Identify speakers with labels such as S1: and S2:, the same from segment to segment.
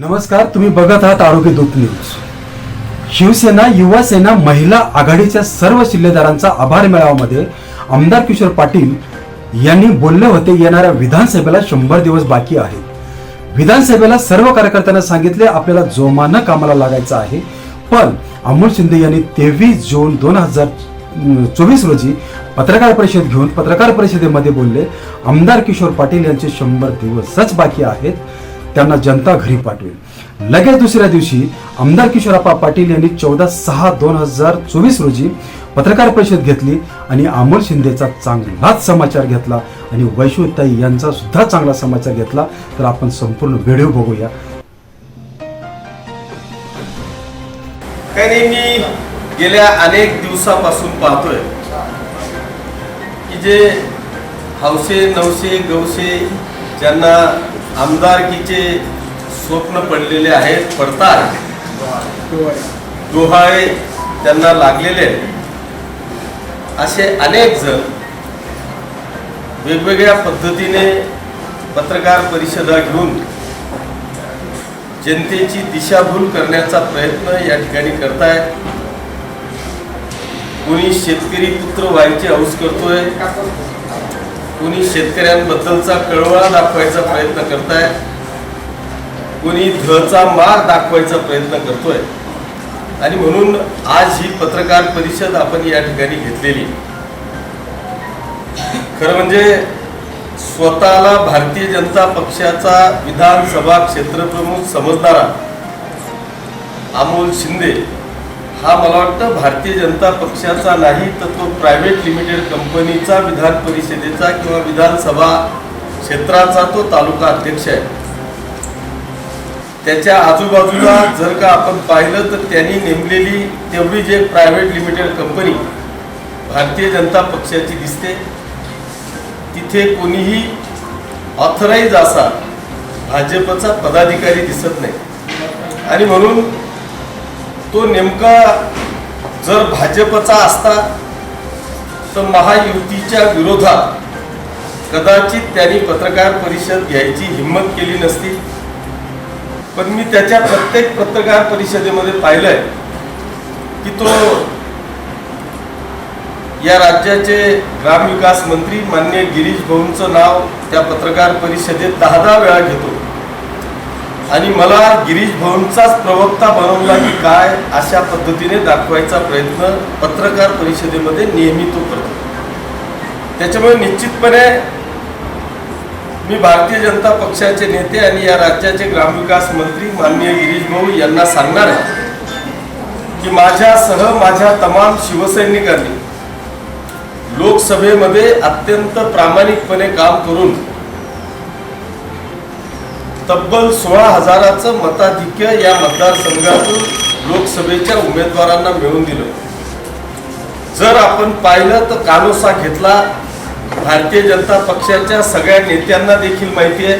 S1: नमस्कार तुम्ही बघत आहात आरोग्य दूत न्यूज. शिवसेना युवा सेना महिला आघाडीच्या सर्व शिल्लेदारांचा आभार मेळाव्यामध्ये आमदार किशोर पाटील यांनी बोलले होते येणाऱ्या विधानसभेला शंभर दिवस बाकी आहेत. विधानसभेला सर्व कार्यकर्त्यांना सांगितले आपल्याला जोमानं कामाला लागायचं आहे. पण अमोल शिंदे यांनी तेवीस जून दोन हजार चोवीस रोजी पत्रकार परिषद घेऊन पत्रकार परिषदेमध्ये बोलले आमदार किशोर पाटील यांचे शंभर दिवसच बाकी आहेत. त्यांना जनता घरी पाठवेल. लगेच दुसऱ्या दिवशी आमदार किशोरप्पा पाटील यांनी चौदा सहा दोन हजार चोवीस रोजी पत्रकार परिषद घेतली आणि अमोल शिंदेचा चांगलाच समाचार घेतला आणि वैश्वताई यांचा सुद्धा चांगला समाचार घेतला. तर आपण संपूर्ण व्हिडिओ बघूया.
S2: काही मी गेल्या अनेक दिवसापासून पाहतोय की जे हौसे नवसे गवसे ज्यांना आमदारकीचे स्वप्न पडलेले आहेत. पडतात डोहाळे त्यांना लागलेले असे अनेक जण वेगवेगळ्या पद्धतीने पत्रकार परिषदा घेऊन जनतेची दिशाभूल करण्याचा प्रयत्न या ठिकाणी करताय कोणी शेतकरी पुत्र व्हायची हौस करतोय. कोणी शेतकऱ्यांबद्दलचा कळवळा दाखवायचा प्रयत्न करताय? कोणी धचा मार दाखवायचा प्रयत्न करतोय? आणि म्हणून आज ही पत्रकार परिषद आपण या ठिकाणी घेतलेली. खरं म्हणजे स्वतःला भारतीय जनता पक्षाचा विधानसभा क्षेत्रप्रमुख समजणारा अमोल शिंदे हा मला वाटतं भारतीय जनता पक्षाचा नाही तर तो प्रायव्हेट लिमिटेड कंपनीचा विधान परिषदेचा किंवा विधानसभा क्षेत्राचा तो तालुका अध्यक्ष आहे. त्याच्या आजूबाजूला जर का आपण पाहिलं तर त्यांनी नेमलेली तेवढी जे private limited company Bharatiya Janata पक्षाची दिसते. तिथे कोणीही ऑथराईज असा भाजपचा पदाधिकारी दिसत नाही. आणि म्हणून तो नेमका जर भाजपचा असता तर महायुतीच्या विरोधात कदाचित त्यांनी पत्रकार परिषद घ्यायची हिंमत केली नसती. पण मी त्याच्या प्रत्येक पत्रकार परिषदेमध्ये पाहिलंय की तो या राज्याचे ग्रामविकास मंत्री मान्य गिरीश भाऊंचं नाव त्या पत्रकार परिषदेत दहा दहा वेळा घेतो. आणि मला गिरीश भाऊंचाच प्रवक्ता बनवला की काय अशा पद्धतीने दाखवायचा प्रयत्न पत्रकार परिषदेमध्ये नेहमी तो करतो. त्याच्यामुळे निश्चितपणे मी भारतीय जनता पक्षाचे नेते आणि या राज्याचे ग्रामविकास मंत्री माननीय गिरीश भाऊ यांना सांगणार आहे की माझ्यासह माझ्या तमाम शिवसैनिकांनी लोकसभेमध्ये अत्यंत प्रामाणिकपणे काम करून तब्बल सोळा हजाराचं मताधिक्य या मतदारसंघातून लोकसभेच्या उमेदवारांना मिळवून दिलं. जर आपण पाहिलं तर कानोसा घेतला. भारतीय जनता पक्षाच्या सगळ्या नेत्यांना देखील माहिती आहे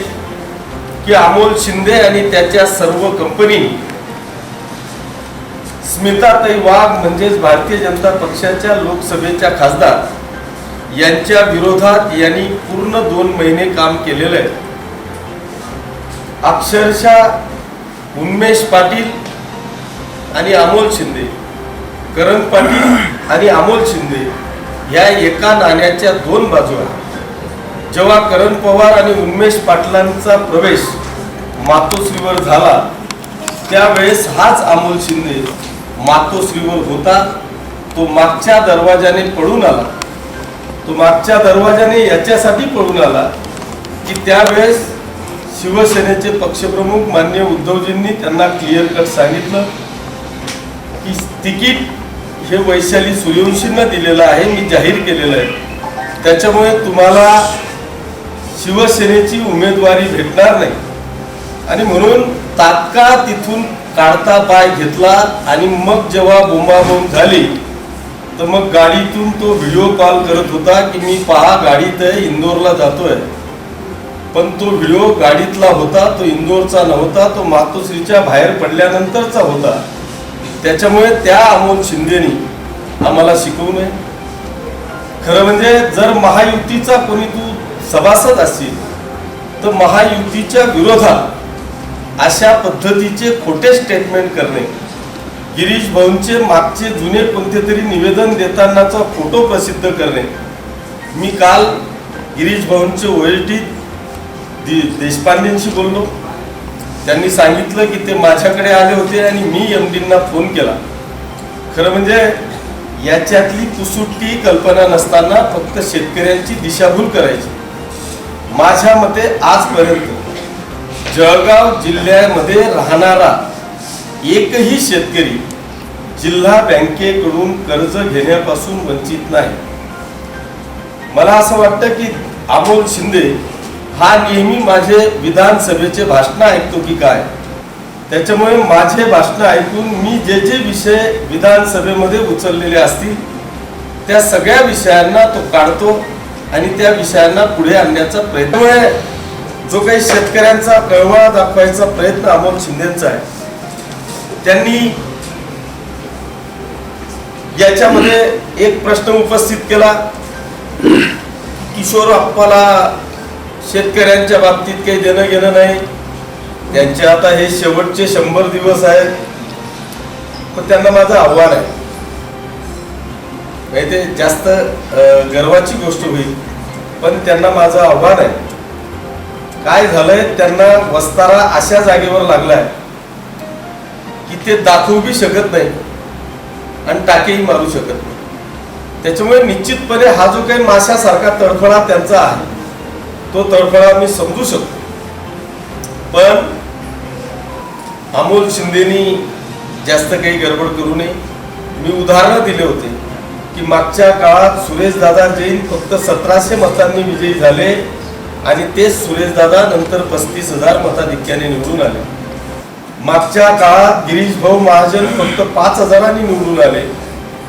S2: की अमोल शिंदे आणि त्याच्या सर्व कंपनी स्मिताताई वाघ म्हणजेच भारतीय जनता पक्षाच्या लोकसभेच्या खासदार. यांच्या विरोधात यांनी पूर्ण दोन महिने काम केलेलं आहे. अक्षरशः उन्मेष पाटील आणि अमोल शिंदे करण पाटील आणि अमोल शिंदे या एका नाण्याच्या दोन बाजू आहेत जेव्हा करण पवार आणि उन्मेष पाटलांचा प्रवेश मातोश्रीवर झाला त्यावेळेस हाच अमोल शिंदे मातोश्रीवर होता. तो मागच्या दरवाजाने पळून आला. तो मागच्या दरवाजाने याच्यासाठी पळून आला की त्यावेळेस शिवसेनेचे पक्षप्रमुख मान्य उद्धवजींनी त्यांना क्लिअर कट सांगितलं की तिकीट हे वैशाली सूर्यवंशींना दिलेलं आहे मी जाहीर केलेलं आहे. त्याच्यामुळे तुम्हाला शिवसेनेची उमेदवारी भेटणार नाही. आणि म्हणून तात्काळ तिथून काढता पाय घेतला आणि मग जेव्हा बोंबाबोंब झाली तर मग गाडीतून तो व्हिडिओ कॉल करत होता की मी पहा गाडीत आहे इंदोरला जातोय. पण तो व्हिडिओ गाडीतला होता तो इंदोरचा नव्हता तो मातोश्रीच्या बाहेर पडल्यानंतरचा होता. त्याच्यामुळे त्या अमोल शिंदेनी आम्हाला शिकवू नये. खरं म्हणजे जर महायुतीचा कोणी तू सभासद असशील तर महायुतीच्या विरोधात अशा पद्धतीचे खोटे स्टेटमेंट करणे गिरीश भाऊंचे मागचे जुने कोणते तरी निवेदन देतानाचा फोटो प्रसिद्ध करणे. मी काल गिरीश भाऊंचे ओ एस देशपांडेंशी बोललो. त्यांनी सांगितलं की ते माझ्याकडे आले होते आणि मी एम डींना फोन केला. खरं म्हणजे याच्यातली कुसुट्टी कल्पना नसताना फक्त शेतकऱ्यांची दिशाभूल करायची. माझ्या मते आजपर्यंत जळगाव जिल्ह्यामध्ये राहणारा एकही शेतकरी जिल्हा बँकेकडून कर्ज घेण्यापासून वंचित नाही. मला असं वाटतं की अमोल शिंदे हा नेहमी माझे विधानसभेचे भाषण ऐकतो की काय? त्याच्यामुळे माझे भाषण ऐकून मी जे जे विषय विधानसभेमध्ये उचललेले असतील त्या सगळ्या विषयांना तो काढतो आणि त्या विषयांना पुढे आणण्याचा प्रयत्न जो काही शेतकऱ्यांचा कळवळा दाखवायचा प्रयत्न अमोल शिंदेचा आहे त्यांनी याच्यामध्ये एक प्रश्न उपस्थित केला. किशोर आप्पाला शेतकऱ्यांच्या बाबतीत काही देणं घेणं नाही. त्यांचे आता हे शेवटचे शंभर दिवस आहेत. पण त्यांना माझं आव्हान आहे. म्हणजे ते जास्त गर्वाची गोष्ट होईल पण त्यांना माझं आव्हान आहे. काय झालंय त्यांना वस्तारा अशा जागेवर लागलाय की ते दाखवू बी शकत नाही आणि टाकेही मारू शकत नाही. त्याच्यामुळे निश्चितपणे हा जो काही माशासारखा तडफडा त्यांचा आहे तो तडफडा मी समजू शकतो. पण अमोल शिंदेनी जास्त काही गडबड करू नये. मी उदाहरणं दिले होते की मागच्या काळात सुरेशदादा जैन फक्त सतराशे मतांनी विजयी झाले आणि तेच सुरेशदादा नंतर पस्तीस हजार मताधिक्याने निवडून आले. मागच्या काळात गिरीश भाऊ महाजन फक्त पाच हजारांनी निवडून आले.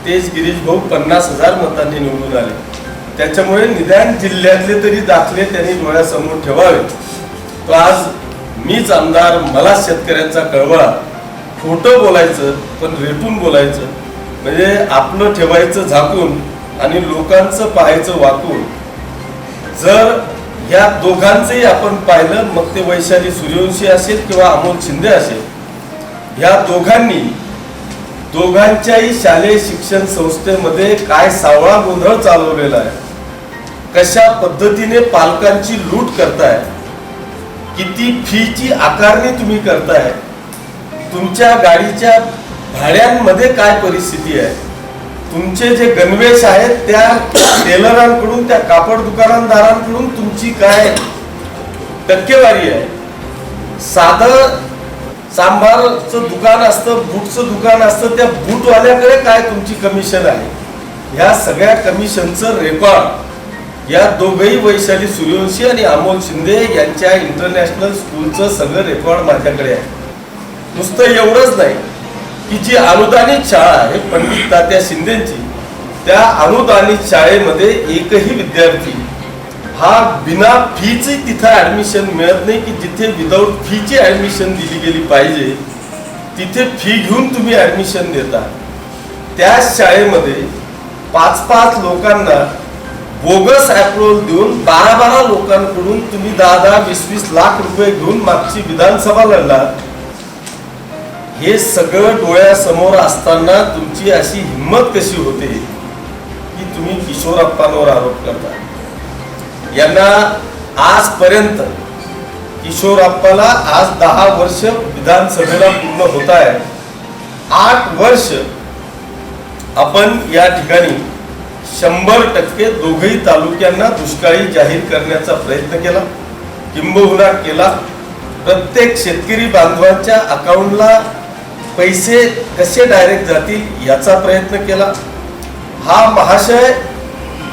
S2: तेच गिरीश भाऊ पन्नास हजार मतांनी निवडून आले. त्याच्यामुळे निदान जिल्ह्यातले तरी दाखले त्यांनी डोळ्यासमोर ठेवावे. तो आज मीच आमदार मला शेतकऱ्यांचा कळवळा. खोटं बोलायचं पण रेटून बोलायचं. म्हणजे आपलं ठेवायचं झाकून आणि लोकांचं पाहायचं वाकून. जर या दोघांचंही आपण पाहिलं मग ते वैशाली सूर्यवंशी असेल किंवा अमोल शिंदे असेल. या दोघांनी दोघांच्याही शालेय शिक्षण संस्थेमध्ये काय सावळा गोंधळ चालवलेला आहे? कशा पद्धतीने पालकांची लूट करताय? किती फीची आकारणी तुम्ही करताय? तुमच्या गाडीच्या भाड्यांमध्ये काय परिस्थिती आहे? तुमचे जे गणवेश आहेत त्या टेलरांकडून त्या कापड दुकानदारांकडून तुमची काय टक्केवारी आहे? साधं सांबारचं दुकान असतं बूटचं दुकान असतं त्या बूटवाल्याकडे काय तुमची कमिशन आहे? ह्या सगळ्या कमिशनचं रेकॉर्ड या दोघही वैशाली सूर्यवंशी आणि अमोल शिंदे यांच्या इंटरनॅशनल स्कूलचं सगळं रेकॉर्ड माझ्याकडे आहे. नुसतं एवढंच नाही की जी अनुदानित शाळा आहे पंडित तात्या शिंदेची त्या अनुदानित शाळेमध्ये एकही विद्यार्थी हा बिना फीची तिथं ऍडमिशन मिळत नाही की जिथे विदाऊट फीची ऍडमिशन दिली गेली पाहिजे तिथे फी घेऊन तुम्ही ऍडमिशन देता. त्याच शाळेमध्ये पाच पाच लोकांना बोगस अप्रुव्हल देऊन बारा बारा लोकांकडून तुम्ही दहा दहा वीस वीस लाख रुपये घेऊन मागची विधानसभा लढला हे सगळं डोळ्यासमोर असताना तुमची अशी हिंमत कशी होते की तुम्ही किशोरप्पांवर आरोप करता? यांना आजपर्यंत किशोर अप्पाला आज दहा वर्ष विधानसभेला पूर्ण होत आहे आठ वर्ष आपण या ठिकाणी शंभर टक्के दोघही तालुक्यांना दुष्काळी जाहीर करण्याचा प्रयत्न केला किंबहुना केला. प्रत्येक शेतकरी बांधवांच्या अकाउंटला पैसे कसे डायरेक्ट जातील याचा प्रयत्न केला. हा महाशय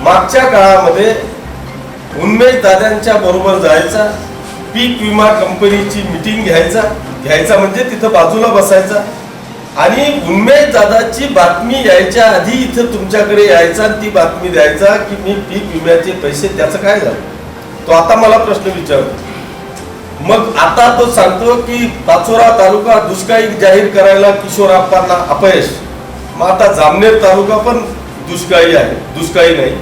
S2: मागच्या काळामध्ये उन्मेष दादांच्या बरोबर जायचा पीक विमा कंपनीची मिटिंग घ्यायचा घ्यायचा म्हणजे तिथं बाजूला बसायचा. आणि उन्मेष दादाची बातमी यायच्या आधी इथं तुमच्याकडे यायचा ती बातमी द्यायचा की मी पीक विम्याचे पैसे त्याचं काय झालं? तो आता मला प्रश्न विचारतो. मग आता तो सांगतो की पाचोरा तालुका दुष्काळी जाहीर करायला किशोर आप्पांना अपयश. मग आता जामनेर तालुका पण दुष्काळी आहे दुष्काळी नाही.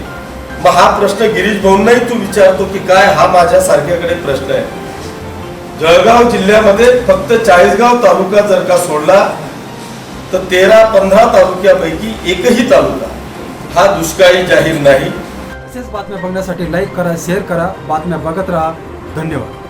S2: मग हा प्रश्न गिरीश भाऊंनाही तू विचारतो की काय हा माझ्या सारख्याकडे प्रश्न आहे. जळगाव जिल्ह्यामध्ये फक्त चाळीसगाव तालुका जर का सोडला तर तेरा पंधरा तालुक्यापैकी एकही तालुका हा दुष्काळी जाहीर नाही.
S1: तसेच बातम्या बघण्यासाठी लाईक करा शेअर करा बातम्या बघत राहा. धन्यवाद.